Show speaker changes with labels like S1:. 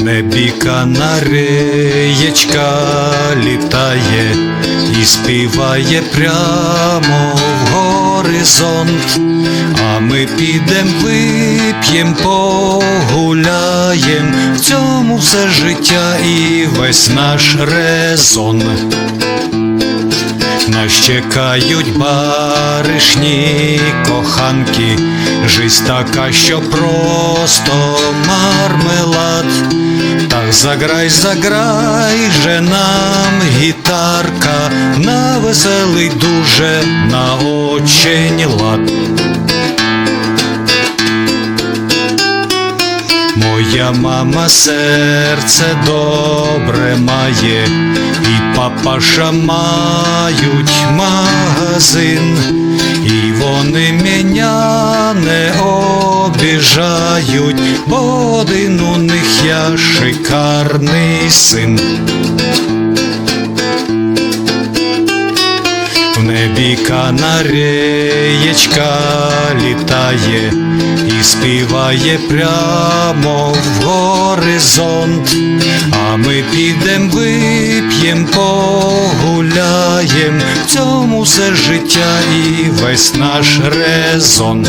S1: Небі канареєчка літає і співає прямо в горизонт, а ми підем, вип'єм, погуляєм, в цьому все життя і весь наш резон. Нас чекають баришні коханки, жизнь така, що просто мармелад. Так заграй, заграй же нам гітарка, на веселий дуже, на очень лад. Моя мама серце добре має, і папаша мають магазин, і вони мене не обіжають, бо один у них я шикарний син. В небі канареєчка літає і співає прямо в горизонт, ми підем, вип'єм, погуляєм, в цьому все життя і весь наш резон.